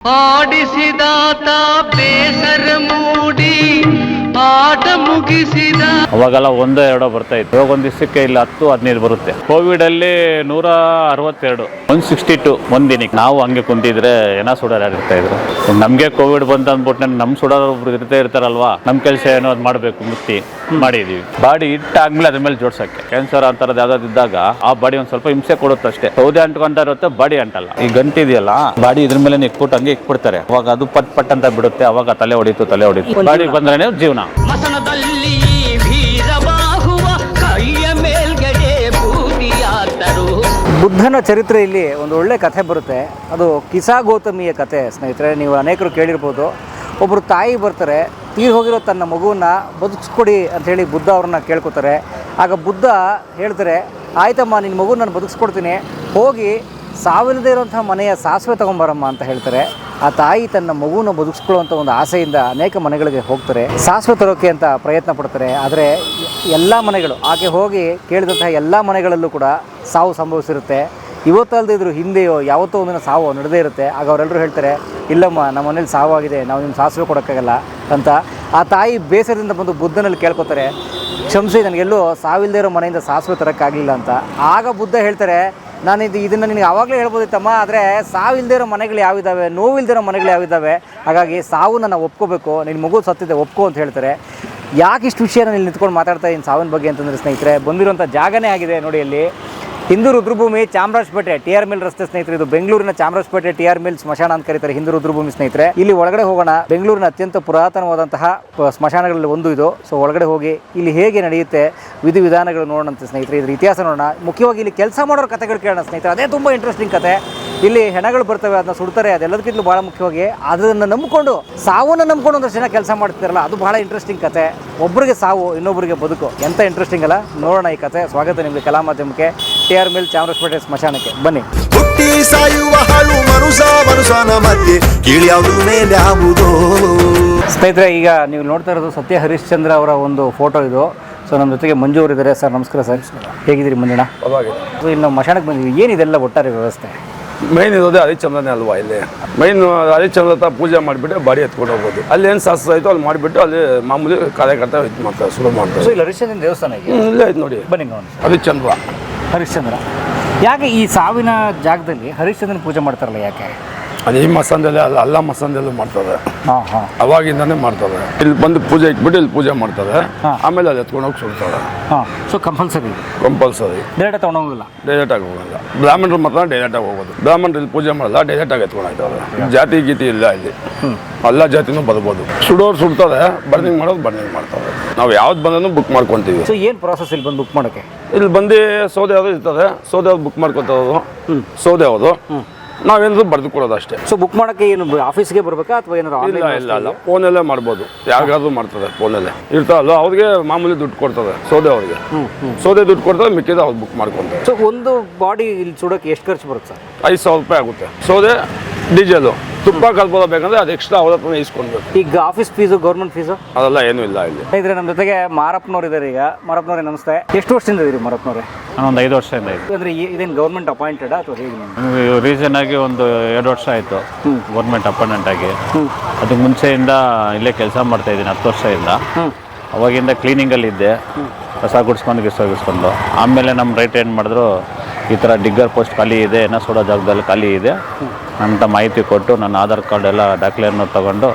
ஆடிசிதாத்தா பேசறமோ ಆಟ ಮುಗಿಸಿದ. ಅವಾಗೆಲ್ಲ ಒಂದೋ ಎರಡೋ ಬರ್ತಾ ಇತ್ತು. ಇವಾಗ ಒಂದು ದಿವಸಕ್ಕೆ ಇಲ್ಲಿ ಹತ್ತು ಹದಿನೈದು ಬರುತ್ತೆ. ಕೋವಿಡ್ ಅಲ್ಲಿ ನೂರ ಅರವತ್ತೆರಡು ಒನ್ ಸಿಕ್ಸ್ಟಿ ಟು ಒಂದ್ ದಿನಕ್ಕೆ. ನಾವು ಹಂಗೆ ಕುಂತಿದ್ರೆ ಏನ ಸುಡೋರು ಯಾರು ಇರ್ತಾ ಇದ್ರು? ನಮ್ಗೆ ಕೋವಿಡ್ ಬಂತ ಅಂದ್ಬಿಟ್ಟು ನಮ್ ಸುಡೋರು ಒಬ್ರು ಇರ್ತಾ ಇರ್ತಾರಲ್ವಾ? ನಮ್ ಕೆಲಸ ಏನೋ ಅದ್ ಮಾಡ್ಬೇಕು ಮುಕ್ತಿ ಮಾಡಿದೀವಿ. ಬಾಡಿ ಇಟ್ಟಾದ್ಮೇಲೆ ಅದ್ರ ಮೇಲೆ ಜೋಡ್ಸಕ್ಕೆ. ಕ್ಯಾನ್ಸರ್ ಅಂತರದ್ ಯಾವ್ದಾದ್ರು ಇದ್ದಾಗ ಆ ಬಾಡಿ ಒಂದ್ ಸ್ವಲ್ಪ ಹಿಂಸೆ ಕೊಡುತ್ತೆ ಅಷ್ಟೇ. ಸೌದೆ ಅಂಟ್ಕೊಂತ ಇರುತ್ತೆ ಬಾಡಿ ಅಂಟಲ್ಲ. ಈ ಗಂಟೆ ಇದೆಯಲ್ಲ ಬಾಡಿ ಇದ್ರ ಮೇಲೆ ಇಕ್ಬಿಟ್ಟು ಹಂಗೆ ಇಕ್ಬಿಡ್ತಾರೆ. ಅವಾಗ ಅದು ಪಟ್ ಪಟ್ ಅಂತ ಬಿಡುತ್ತೆ ಅವಾಗ ತಲೆ ಹೊಡಿತು ತಲೆ ಹೊಡಿತು. ಬಾಡಿ ಬಂದ್ರೆ ಜೀವನ. ಮಸನದಲ್ಲಿ ವೀರಬಾಹುವ ಕೈಯ ಮೇಲ್ಗಡೆ ಭೂಮಿಯಾತರು. ಬುದ್ಧನ ಚರಿತ್ರೆಯಲ್ಲಿ ಒಂದು ಒಳ್ಳೆ ಕಥೆ ಬರುತ್ತೆ. ಅದು ಕಿಸಾ ಗೌತಮಿಯ ಕಥೆ, ಸ್ನೇಹಿತರೆ. ನೀವು ಅನೇಕರು ಕೇಳಿರ್ಬೋದು. ಒಬ್ಬರು ತಾಯಿ ಬರ್ತಾರೆ. ತೀರ್ ಹೋಗಿರೋ ತನ್ನ ಮಗುವನ್ನ ಬದುಕಿಸ್ಕೊಡಿ ಹೇಳಿ ಬುದ್ಧ ಅವ್ರನ್ನ ಕೇಳ್ಕೊತಾರೆ. ಆಗ ಬುದ್ಧ ಹೇಳ್ತಾರೆ, ಆಯ್ತಮ್ಮ ನಿನ್ನ ಮಗು ನಾನು ಬದುಕಿಸ್ಕೊಡ್ತೀನಿ. ಹೋಗಿ ಸಾವಿಲ್ಲದೆ ಇರುವಂಥ ಮನೆಯ ಸಾಸಿವೆ ತಗೊಂಬರಮ್ಮ ಅಂತ ಹೇಳ್ತಾರೆ. ಆ ತಾಯಿ ತನ್ನ ಮಗುನ ಬದುಕಿಸ್ಕೊಳ್ಳುವಂಥ ಒಂದು ಆಸೆಯಿಂದ ಅನೇಕ ಮನೆಗಳಿಗೆ ಹೋಗ್ತಾರೆ. ಸಾಸಿವೆ ತರೋಕೆ ಅಂತ ಪ್ರಯತ್ನ ಪಡ್ತಾರೆ. ಆದರೆ ಎಲ್ಲ ಮನೆಗಳು, ಆಕೆ ಹೋಗಿ ಕೇಳಿದಂತಹ ಎಲ್ಲ ಮನೆಗಳಲ್ಲೂ ಕೂಡ ಸಾವು ಸಂಭವಿಸಿರುತ್ತೆ. ಇವತ್ತಲ್ದೇ ಇದ್ರು ಹಿಂದೆಯೋ ಯಾವತ್ತೋ ಒಂದಿನ ಸಾವು ನಡೆದೇ ಇರುತ್ತೆ. ಆಗ ಅವರೆಲ್ಲರೂ ಹೇಳ್ತಾರೆ, ಇಲ್ಲಮ್ಮ, ನಮ್ಮ ಮನೇಲಿ ಆಗಿದೆ ನಾವು ನಿಮ್ಮ ಸಾಸಿವೆ ಕೊಡೋಕ್ಕಾಗಲ್ಲ ಅಂತ. ಆ ತಾಯಿ ಬೇಸರದಿಂದ ಬಂದು ಬುದ್ಧನಲ್ಲಿ ಕೇಳ್ಕೊತಾರೆ, ಕ್ಷಮಿಸಿ, ನನಗೆಲ್ಲೋ ಸಾವಿಲ್ಲದೆ ಇರೋ ಮನೆಯಿಂದ ಸಾಸಿವೆ ತರೋಕ್ಕಾಗಲಿಲ್ಲ ಅಂತ. ಆಗ ಬುದ್ಧ ಹೇಳ್ತಾರೆ ನಾನು ಇದು ಇದನ್ನು ನಿನಗೆ ಆವಾಗಲೇ ಹೇಳ್ಬೋದಿತ್ತಮ್ಮ, ಆದರೆ ಸಾವು ಇರೋ ಮನೆಗಳು ಯಾವಿದ್ದಾವೆ ನೋವು ಇರೋ ಮನೆಗಳು ಯಾವಿದ್ದಾವೆ ಹಾಗಾಗಿ ಸಾವು ನನ್ನ ಒಪ್ಕೋಬೇಕು ನಿನ್ನ ಮಗು ಸತ್ತಿದೆ, ಒಪ್ಕೋ ಅಂತ ಹೇಳ್ತಾರೆ. ಯಾಕೆ ಇಷ್ಟು ವಿಷಯ ಇಲ್ಲಿ ನಿಂತ್ಕೊಂಡು ಮಾತಾಡ್ತಾ ಇದ್ದೀನಿ ಸಾವಿನ ಬಗ್ಗೆ ಅಂತಂದರೆ ಸ್ನೇಹಿತರೆ ಬಂದಿರುವಂಥ ಜಾಗನೇ ಆಗಿದೆ ನೋಡಿ ಅಲ್ಲಿ. ಹಿಂದೂ ರುದ್ರಭೂಮಿ ಚಾಮರಾಜಪೇಟೆ ಟಿ ಆರ್ ಮಿಲ್ ರಸ್ತೆ ಸ್ನೇಹಿತರೆ, ಇದು ಬೆಂಗಳೂರಿನ ಚಾಮರಾಜಪೇಟೆ ಟಿ ಆರ್ ಮಿಲ್ ಸ್ಮಶಾನ ಅಂತ ಕರೀತಾರೆ ಹಿಂದೂ ರುದ್ರಭೂಮಿ ಸ್ನೇಹಿತರೆ. ಇಲ್ಲಿ ಒಳಗಡೆ ಹೋಗೋಣ. ಬೆಂಗಳೂರಿನ ಅತ್ಯಂತ ಪುರಾತನವಾದಂತಹ ಸ್ಮಶಾನಗಳಲ್ಲಿ ಒಂದು ಇದು. ಸೊ ಒಳಗಡೆ ಹೋಗಿ ಇಲ್ಲಿ ಹೇಗೆ ನಡೆಯುತ್ತೆ ವಿಧಿ ವಿಧಾನಗಳು ನೋಡೋಣಂತೆ ಸ್ನೇಹಿತರೆ. ಇದ್ರ ಇತಿಹಾಸ ನೋಡೋಣ. ಮುಖ್ಯವಾಗಿ ಇಲ್ಲಿ ಕೆಲಸ ಮಾಡೋರ ಕಥೆಗಳು ಕೇಳೋಣ ಸ್ನೇಹಿತರೆ. ಅದೇ ತುಂಬ ಇಂಟ್ರೆಸ್ಟಿಂಗ್ ಕತೆ ಇಲ್ಲಿ ಹೆಣಗಳು ಬರ್ತವೆ, ಅದನ್ನ ಸುಡ್ತಾರೆ. ಅದೆಲ್ಲದಕ್ಕಿಂತಲೂ ಭಾಳ ಮುಖ್ಯವಾಗಿ ಅದನ್ನು ನಂಬಿಕೊಂಡು, ಸಾವನ್ನು ನಂಬ್ಕೊಂಡು ಒಂದಷ್ಟು ಜನ ಕೆಲಸ ಮಾಡ್ತಿರಲ್ಲ ಅದು ಬಹಳ ಇಂಟ್ರೆಸ್ಟಿಂಗ್ ಕತೆ ಒಬ್ಬರಿಗೆ ಸಾವು ಇನ್ನೊಬ್ಬರಿಗೆ ಬದುಕು. ಎಂತ ಇಂಟ್ರೆಸ್ಟಿಂಗ್ ಅಲ್ಲ? ನೋಡೋಣ ಈ ಕತೆ ಸ್ವಾಗತ ನಿಮಗೆ ಕಲಾ ಮಾಧ್ಯಮಕ್ಕೆ. ಟಿ ಆರ್ ಮಿಲ್ ಚಾಮರಾಜಪೇಟೆ ಸ್ಮಶಾನಕ್ಕೆ. ಬನ್ನಿ. ಹುಟ್ಟಿ ಸಾಯುವ ಹಾಳು ಮನುಷ ಮನುಷನ ಮಧ್ಯೆ ಇಳಿಯಾವುದು ಮೇಲೆ ಆಗುವುದು. ಸ್ನೇಹಿತರೆ ಈಗ ನೀವು ನೋಡ್ತಾ ಇರೋದು ಸತ್ಯ ಹರಿಶ್ಚಂದ್ರ ಅವರ ಒಂದು ಫೋಟೋ ಇದು. ಸೊ ನಮ್ಮ ಜೊತೆಗೆ ಮಂಜು ಅವರು ಇದ್ದಾರೆ ಸರ್ ನಮಸ್ಕಾರ ಸರ್. ಹೇಗಿದ್ದೀರಿ ಮಂಜುಣ ಸೊ ಇಲ್ಲಿ ನಾವು ಮಶಾನಕ್ಕೆ ಬಂದಿದ್ದೀವಿ. ಏನಿದೆಲ್ಲ ಒಟ್ಟಾರೆ ವ್ಯವಸ್ಥೆ? ಮೈನ್ ಇರೋದೇ ಹರಿಶ್ಚಂದ್ರನೇ ಅಲ್ವಾ ಇಲ್ಲಿ? ಮೈನ್ ಹರಿಚಂದ್ರ ಹತ್ರ ಪೂಜೆ ಮಾಡಿಬಿಟ್ಟು ಬಾಡಿ ಎತ್ಕೊಂಡು ಹೋಗ್ಬೋದು. ಅಲ್ಲಿ ಏನು ಶಾಸ್ತ್ರ ಆಯಿತು ಅಲ್ಲಿ ಮಾಡಿಬಿಟ್ಟು ಅಲ್ಲಿ ಮಾಮೂಲಿ ಕಾರ್ಯಕರ್ತ ಇದು ಮಾಡ್ತಾರೆ ಶುರು ಮಾಡ್ತಾರೆ. ಸೊ ಇಲ್ಲಿ ಹರಿಶ್ಚಂದ್ರ ದೇವಸ್ಥಾನ ಇದೆ ಇಲ್ಲ ಐತೆ ನೋಡಿ. ಬನ್ನಿ ನೋಡಿ ಹರಿಚಂದ್ರ ಹರಿಶ್ಚಂದ್ರ. ಯಾಕೆ ಈ ಸಾವಿನ ಜಾಗದಲ್ಲಿ ಹರಿಶ್ಚಂದ್ರನ ಪೂಜೆ ಮಾಡ್ತಾರಲ್ಲ ಯಾಕೆ? ಅದು ಈ ಮಸಂದಲ್ಲೇ ಅಲ್ಲ ಅಲ್ಲ ಮಸಂದಲ್ಲೂ ಮಾಡ್ತಾರೆ ಹಾಂ ಹಾಂ. ಅವಾಗಿಂದಾನೇ ಮಾಡ್ತಾರೆ ಇಲ್ಲಿ ಬಂದು ಪೂಜೆ ಇಟ್ಬಿಟ್ಟು ಇಲ್ಲಿ ಪೂಜೆ ಮಾಡ್ತಾರೆ ಹಾ. ಆಮೇಲೆ ಅಲ್ಲಿ ಎತ್ಕೊಂಡು ಹೋಗಿ ಸುಡ್ತಾರೆ. ಹಾಂ ಸೊ ಕಂಪಲ್ಸರಿ ಕಂಪಲ್ಸರಿ ಡೈರೆಕ್ಟ್ ತೊಗೊಂಡೋಗಿಲ್ಲ ಡೈರೆಕ್ಟ್ ಆಗಿ ಹೋಗಲ್ಲ ಬ್ರಾಹ್ಮಣರು ಮಾತ್ರ ಡೈರೆಕ್ಟ್ ಆಗಿ ಹೋಗೋದು. ಬ್ರಾಹ್ಮಣರು ಇಲ್ಲಿ ಪೂಜೆ ಮಾಡಲ್ಲ ಡೈರೆಕ್ಟ್ ಆಗಿ ಎತ್ಕೊಂಡು ಹೋಗ್ತಾರೆ. ಜಾತಿ ಗೀತಿ ಇಲ್ಲ ಇಲ್ಲಿ. ಎಲ್ಲ ಜಾತಿನೂ ಬರ್ಬೋದು. ಸುಡೋರು ಸುಡ್ತಾರೆ ಬರ್ನಿಂಗ್ ಮಾಡೋದು ಬರ್ನಿಂಗ್ ಮಾಡ್ತಾರೆ. ನಾವು ಯಾವ್ದು ಬಂದ್ರೂ ಬುಕ್ ಮಾಡ್ಕೊತೀವಿ. ಸೊ ಏನು ಪ್ರಾಸೆಸ್ ಇಲ್ಲಿ ಬಂದು ಬುಕ್ ಮಾಡೋಕ್ಕೆ? ಇಲ್ಲಿ ಬಂದು ಸೌದೆ ಯಾವ್ದು ಇರ್ತದೆ ಸೌದೆ ಯಾವ್ದು ಬುಕ್ ಮಾಡ್ಕೊತಾರದು ಸೌದೆ ಯಾವ್ದು ನಾವೇನಾದ್ರು ಬರೆದು ಕೊಡೋದು ಅಷ್ಟೇ. ಸೊ ಬುಕ್ ಮಾಡೋಕ್ಕೆ ಏನು ಆಫೀಸ್ಗೆ ಬರಬೇಕಾ ಅಥವಾ ಏನಾದ್ರು ಇಲ್ಲ ಆನ್ಲೈನ್ ಇಲ್ಲ ಇಲ್ಲ. ಫೋನಲ್ಲೇ ಮಾಡ್ಬೋದು. ಯಾರಿಗಾದ್ರೂ ಮಾಡ್ತದೆ ಫೋನಲ್ಲೇ ಇರ್ತಾವಲ್ಲ ಅವ್ರಿಗೆ ಮಾಮೂಲಿ ದುಡ್ಡು ಕೊಡ್ತದೆ ಸೌದೆ ಅವ್ರಿಗೆ. ಸೌದೆ ದುಡ್ಡು ಕೊಡ್ತದೆ ಮಿಕ್ಕಿದ ಅವ್ರು ಬುಕ್ ಮಾಡ್ಕೊಂತಾರೆ. ಸೊ ಒಂದು ಬಾಡಿ ಇಲ್ಲಿ ಸುಡೋಕ್ಕೆ ಎಷ್ಟು ಖರ್ಚು ಬರುತ್ತೆ ಸರ್? ಐದು ಸಾವಿರ ರೂಪಾಯಿ ಆಗುತ್ತೆ. ಸೌದೆ ಡೀಸೆಲು ತುಪ್ಪ ಕಲ್ಪದ ಬೇಕಂದ್ರೆ ಅದು ಎಕ್ಸ್ಟ್ರಾ ಅವ್ರ ಹತ್ರ ಇಸ್ಕೊಳ್ಬೇಕು ಈಗ ಆಫೀಸ್ ಫೀಸು ಗೌರ್ಮೆಂಟ್ ಫೀಸು ಅದೆಲ್ಲ ಏನೂ ಇಲ್ಲ ಇಲ್ಲಿ. ಇದ್ರೆ ನಮ್ಮ ಜೊತೆಗೆ ಮಾರಪ್ಪನವ್ರು ಇದ್ದಾರೆ ಈಗ. ಮಾರಪ್ಪನವ್ರೆ ನಮಸ್ತೆ. ಎಷ್ಟು ವರ್ಷದಿಂದ ಇದೀರಿ ಮಾರಪ್ಪನವ್ರೆ? ನಾನೊಂದು ಐದು ವರ್ಷದಿಂದ ಅಂದ್ರೆ ಈ- ಇದೇನು ಗೌರ್ಮೆಂಟ್ ಅಪಾಯಿಂಟೆಡ್ ಅಥವಾ ಹೇಗೆ? ರೀಸನ್ ಆಗಿ ಒಂದು ಎರಡು ವರ್ಷ ಆಯಿತು. ಗೌರ್ಮೆಂಟ್ ಅಪಾಯಿಂಟ್ಮೆಂಟ್ ಆಗಿ. ಅದಕ್ಕೆ ಮುಂಚೆಯಿಂದ ಇಲ್ಲೇ ಕೆಲಸ ಮಾಡ್ತಾ ಇದ್ದೀನಿ ಹತ್ತು ವರ್ಷದಿಂದ. ಅವಾಗಿಂದ ಕ್ಲೀನಿಂಗಲ್ಲಿ ಇದ್ದೆ. ಕಸ ಗುಡ್ಸ್ಕೊಂಡು ಗಿಸ ಗಿಸ್ಕೊಂಡು ಆಮೇಲೆ ನಮ್ಮ ರೈಟ್ ಏನು ಮಾಡಿದ್ರು ಈ ಥರ ಡಿಗ್ಗರ್ ಪೋಸ್ಟ್ ಖಾಲಿ ಇದೆ ಎನ್ ಎಸ್ ಓಡೋ ಜಾಗದಲ್ಲಿ ಖಾಲಿ ಇದೆ. ಅಂತ ಮಾಹಿತಿ ಕೊಟ್ಟು ನನ್ನ ಆಧಾರ್ ಕಾರ್ಡ್ ಎಲ್ಲ ದಾಖಲೆಯನ್ನು ತಗೊಂಡು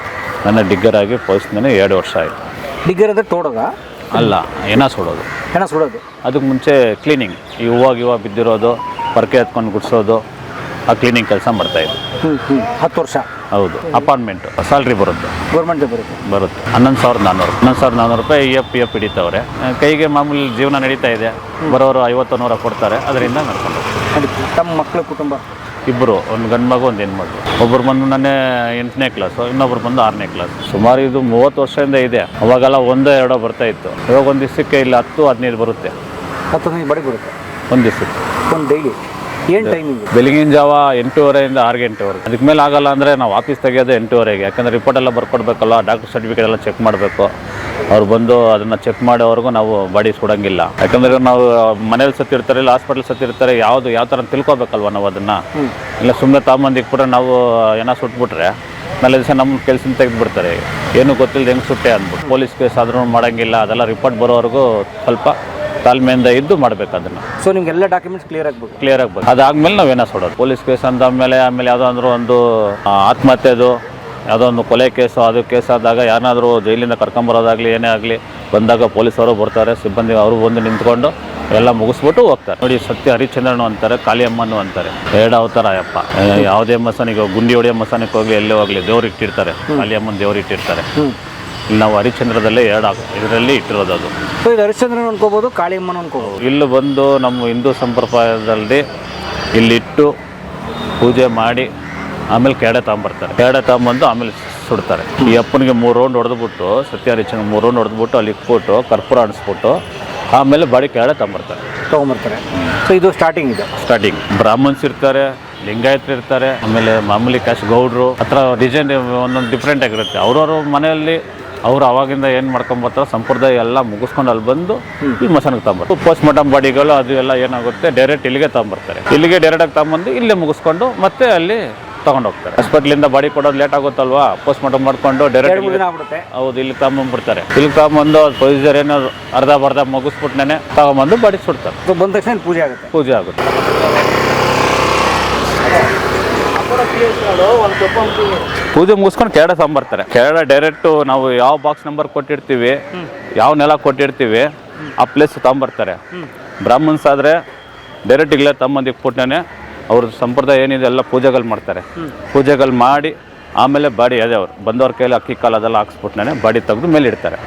ನನ್ನ ಡಿಗ್ಗರ್ ಆಗಿ ಪೋಸ್ಟ್ನೇ ಎರಡು ವರ್ಷ ಆಯಿತು. ಡಿಗ್ಗರ್ ಅದೇ ತೋಡೋದ? ಅಲ್ಲ ಏನೋ ಸುಡೋದು ಹೆಣ ಸುಡೋದು ಅದಕ್ಕೆ ಮುಂಚೆ ಕ್ಲೀನಿಂಗ್ ಈ ಹೂವು ಗಿವ ಬಿದ್ದಿರೋದು ಪರ್ಕೆ ಎತ್ಕೊಂಡು ಗುಡಿಸೋದು ಆ ಕ್ಲೀನಿಂಗ್ ಕೆಲಸ ಮಾಡ್ತಾಯಿದ್ದೆ ಹ್ಞೂ ಹ್ಞೂ ಹತ್ತು ವರ್ಷ? ಹೌದು. ಅಪಾರ್ಟ್ಮೆಂಟ್ ಸ್ಯಾಲ್ರಿ ಬರುತ್ತೆ. ಗೌರ್ಮೆಂಟ್ ಬರುತ್ತೆ. ಬರುತ್ತೆ. ಹನ್ನೊಂದು ಸಾವಿರದ ನಾನ್ನೂರು ಹನ್ನೊಂದು ಸಾವಿರದ ನಾನ್ನೂರು ರೂಪಾಯಿ ಇ ಎಫ್ ಪಿ ಎಫ್ ಹಿಡಿತವ್ರೆ. ಕೈಗೆ ಮಾಮೂಲಿ ಜೀವನ ನಡೀತಾ ಇದೆ. ಬರೋರು ಐವತ್ತು ನೂರ ಕೊಡ್ತಾರೆ. ಅದರಿಂದ ನಡ್ಕೊಂಡು ಹೋಗ್ತೀವಿ. ತಮ್ಮ ಮಕ್ಕಳು ಕುಟುಂಬ. ಇಬ್ಬರು ಒಂದು ಗಂಡು ಮಗು ಒಂದು ಹೆಣ್ಮಗು. ಒಬ್ಬರು ಬಂದು ನಾನೇ ಎಂಟನೇ ಕ್ಲಾಸು ಇನ್ನೊಬ್ರು ಬಂದು ಆರನೇ ಕ್ಲಾಸ್ ಸುಮಾರು ಇದು ಮೂವತ್ತು ವರ್ಷದಿಂದ ಇದೆ. ಅವಾಗೆಲ್ಲ ಒಂದೋ ಎರಡೋ ಬರ್ತಾ ಇತ್ತು. ಇವಾಗ ಒಂದು ದಿವಸಕ್ಕೆ ಇಲ್ಲಿ ಹತ್ತು ಹದಿನೈದು ಬರುತ್ತೆ. ಹತ್ತು ಹದಿನೈದು ಬಡಿ ಬರುತ್ತೆ. ಒಂದು ದಿವಸಕ್ಕೆ. ಒಂದು ಡೈಲಿ ಏನು ಟೈಮಿಂಗ್ ಬೆಳಗಿನ ಜಾವ ಎಂಟೂವರೆಯಿಂದ ಆರು ಗಂಟೆವರೆಗೆ ಅದಕ್ಕೆ ಮೇಲೆ ಆಗಲ್ಲ ಅಂದರೆ ನಾವು ಆಫೀಸ್ ತೆಗೆಯೋದು ಎಂಟೂವರೆಗೆ. ಯಾಕಂದರೆ ರಿಪೋರ್ಟ್ ಎಲ್ಲ ಬರ್ಕೊಡ್ಬೇಕಲ್ಲ ಡಾಕ್ಟರ್ ಸರ್ಟಿಫಿಕೇಟ್ ಎಲ್ಲ ಚೆಕ್ ಮಾಡಬೇಕು. ಅವ್ರು ಬಂದು ಅದನ್ನು ಚೆಕ್ ಮಾಡೋವರೆಗೂ ನಾವು ಬಾಡಿ ಸುಡಂಗಿಲ್ಲ. ಯಾಕಂದರೆ ನಾವು ಮನೇಲಿ ಸತ್ತಿರ್ತಾರೆ ಇಲ್ಲ ಹಾಸ್ಪಿಟಲ್ ಸತ್ತಿರ್ತಾರೆ ಯಾವುದು ಯಾವ ಥರ ತಿಳ್ಕೊಬೇಕಲ್ವ ನಾವು ಅದನ್ನು? ಇಲ್ಲ ಸುಮ್ಮನೆ ಕೂಡ ನಾವು ಏನೋ ಸುಟ್ಬಿಟ್ರೆ ನಾಳೆ ದಿವಸ ನಮ್ಮ ಕೆಲಸ ತೆಗೆದುಬಿಡ್ತಾರೆ. ಏನೂ ಗೊತ್ತಿಲ್ಲದೆ ಹೆಂಗೆ ಸುಟ್ಟೆ ಅಂದ್ಬಿಟ್ಟು. ಪೊಲೀಸ್ ಕೇಸ್ ಆದ್ರೂ ಮಾಡೋಂಗಿಲ್ಲ ಅದೆಲ್ಲ ರಿಪೋರ್ಟ್ ಬರೋವರೆಗೂ ಸ್ವಲ್ಪ ತಾಳ್ಮೆಯಿಂದ ಇದ್ದು ಮಾಡ್ಬೇಕು ಅದನ್ನು. ಸೊ ನಿಮ್ಗೆಲ್ಲ ಡಾಕ್ಯುಮೆಂಟ್ಸ್ ಕ್ಲಿಯರ್ ಆಗಬೇಕು. ಕ್ಲಿಯರ್ ಆಗ್ಬೇಕು. ಅದಾದ್ಮೇಲೆ ನಾವೇನ ಸುಡೋದು. ಪೊಲೀಸ್ ಕೇಸ್ ಅಂದಮೇಲೆ ಆಮೇಲೆ ಯಾವುದೋ ಅಂದ್ರೆ ಒಂದು ಆ, ಆತ್ಮಹತ್ಯೆದು ಯಾವುದೋ ಒಂದು ಕೊಲೆ ಕೇಸು ಅದು ಕೇಸ್ ಆದಾಗ ಯಾರನ್ನಾದರೂ ಜೈಲಿಂದ ಕರ್ಕೊಂಬರೋದಾಗಲಿ ಏನೇ ಆಗಲಿ ಬಂದಾಗ ಪೊಲೀಸವರು ಬರ್ತಾರೆ ಸಿಬ್ಬಂದಿ ಅವರು ಬಂದು ನಿಂತ್ಕೊಂಡು ಎಲ್ಲ ಮುಗಿಸ್ಬಿಟ್ಟು ಹೋಗ್ತಾರೆ. ನೋಡಿ ಸತ್ಯ ಹರಿಶ್ಚಂದ್ರನು ಅಂತಾರೆ ಕಾಳಿಯಮ್ಮನು ಅಂತಾರೆ. ಎರಡು ಅವತಾರ ಅಯ್ಯಪ್ಪ. ಯಾವುದೇ ಮಸಾನಿಗೆ ಗುಂಡಿ ಹೊಡೆಯೋ ಮಸಾನಿಗೆ ಹೋಗಲಿ ಎಲ್ಲೇ ಹೋಗಲಿ ದೇವ್ರು ಇಟ್ಟಿರ್ತಾರೆ. ಕಾಳಿಯಮ್ಮನ ದೇವ್ರು ಇಟ್ಟಿರ್ತಾರೆ. ನಾವು ಹರಿಶ್ಚಂದ್ರದಲ್ಲೇ ಎರಡು ಇದರಲ್ಲಿ ಇಟ್ಟಿರೋದು ಅದು. ಸೊ ಇದು ಹರಿಶ್ಚಂದ್ರನ ಅನ್ಕೋಬೋದು ಕಾಳಿಯಮ್ಮನ ಅನ್ಕೋಬೋದು? ಇಲ್ಲಿ ಬಂದು ನಮ್ಮ ಹಿಂದೂ ಸಂಪ್ರದಾಯದಲ್ಲಿ ಇಲ್ಲಿಟ್ಟು ಪೂಜೆ ಮಾಡಿ ಆಮೇಲೆ ಕೆಡೆ ತಗೊಂಬರ್ತಾರೆ. ಕೆಡೆ ತಗೊಂಬಂದು ಆಮೇಲೆ ಸುಡ್ತಾರೆ. ಈ ಅಪ್ಪನಿಗೆ ಮೂರು ರೌಂಡ್ ಹೊಡೆದ್ಬಿಟ್ಟು ಸತ್ಯಹರಿಚಂದ್ರ ಮೂರು ರೌಂಡ್ ಹೊಡೆದ್ಬಿಟ್ಟು ಅಲ್ಲಿ ಇಟ್ಬಿಟ್ಟು ಕರ್ಪೂರ ಅಣಿಸ್ಬಿಟ್ಟು ಆಮೇಲೆ ಬಾಡಿ ಕೆಡೆ ತಗೊಂಬರ್ತಾರೆ. ತೊಗೊಂಬರ್ತಾರೆ. ಸೊ ಇದು ಸ್ಟಾರ್ಟಿಂಗ್ ಇದು. ಸ್ಟಾರ್ಟಿಂಗ್ ಬ್ರಾಹ್ಮಣ್ಸ್ ಇರ್ತಾರೆ ಲಿಂಗಾಯತರು ಇರ್ತಾರೆ ಆಮೇಲೆ ಮಾಮೂಲಿ ಕ್ಯಾಶ್ ಗೌಡ್ರು. ಹತ್ರ ಡಿಸೈನ್ ಒಂದೊಂದು ಡಿಫ್ರೆಂಟ್ ಆಗಿರುತ್ತೆ. ಅವ್ರವ್ರ ಮನೆಯಲ್ಲಿ ಅವ್ರು ಅವಾಗಿಂದ ಏನು ಮಾಡ್ಕೊಂಬರ್ತಾರೋ ಸಂಪ್ರದಾಯ ಎಲ್ಲ ಮುಗಿಸ್ಕೊಂಡು ಅಲ್ಲಿ ಬಂದು ಈ ಮಸನಕ್ಕೆ ತಗೊಂಬರ್ತಾರೆ. ಪೋಸ್ಟ್ ಮಾರ್ಟಮ್ ಬಾಡಿಗಳು ಅದು ಎಲ್ಲ ಏನಾಗುತ್ತೆ ಡೈರೆಕ್ಟ್ ಇಲ್ಲಿಗೆ ತಗೊಂಬರ್ತಾರೆ. ಇಲ್ಲಿಗೆ ಡೈರೆಕ್ಟಾಗಿ ತಗೊಂಬಂದು ಇಲ್ಲೇ ಮುಗಿಸ್ಕೊಂಡು ಮತ್ತೆ ಅಲ್ಲಿ ತಗೊಂಡು ಹೋಗ್ತಾರೆ. ಹಾಸ್ಪಿಟ್ಲಿಂದ ಬಾಡಿ ಕೊಡೋದು ಲೇಟ್ ಆಗುತ್ತಲ್ವಾ? ಪೋಸ್ಟ್ ಮಾರ್ಟಮ್ ಮಾಡ್ಕೊಂಡು ಡೈರೆಕ್ಟ್ ಹೌದು ಇಲ್ಲಿ ತಗೊಂಬಂದ್ಬಿಡ್ತಾರೆ. ಇಲ್ಲಿ ತಗೊಂಬಂದು ಪ್ರೊಸೀಜರ್ ಏನೋ ಅರ್ಧ ಬರ್ಧ ಮುಗಿಸ್ಬಿಟ್ನೇ ತಗೊಂಬಂದು ಬಾಡಿ ಸುಡ್ತಾರೆ. ಬಂದ ತಕ್ಷಣ ಪೂಜೆ ಆಗುತ್ತೆ. ಪೂಜೆ ಆಗುತ್ತೆ. ಪೂಜೆ ಮುಗಿಸ್ಕೊಂಡು ಕೆರಡ ತಗೊಂಬರ್ತಾರೆ ಕೆರಡ ಡೈರೆಕ್ಟು ನಾವು ಯಾವ ಬಾಕ್ಸ್ ನಂಬರ್ ಕೊಟ್ಟಿರ್ತೀವಿ, ಯಾವ ನೆಲ ಕೊಟ್ಟಿರ್ತೀವಿ, ಆ ಪ್ಲೇಸ್ ತಗೊಂಬರ್ತಾರೆ ಬ್ರಾಹ್ಮಣ್ಸ್ ಆದ್ರೆ ಡೈರೆಕ್ಟ್ ಇಲ್ಲೇ ತಮ್ಮಂದಿಗೆ ಇಟ್ಬಿಟ್ನೇ ಅವ್ರ ಸಂಪ್ರದಾಯ ಏನಿದೆ ಎಲ್ಲ ಪೂಜೆಗಳು ಮಾಡ್ತಾರೆ. ಪೂಜೆಗಳು ಮಾಡಿ ಆಮೇಲೆ ಬಾಡಿ ಅದೇ ಅವ್ರು. ಬಂದವ್ರ ಕೈಲಿ ಅಕ್ಕಿ ಕಾಲು ಅದೆಲ್ಲ ಹಾಕ್ಸ್ಬಿಟ್ನೇ ಬಾಡಿ ತೆಗೆದು ಮೇಲೆ ಇಡ್ತಾರೆ.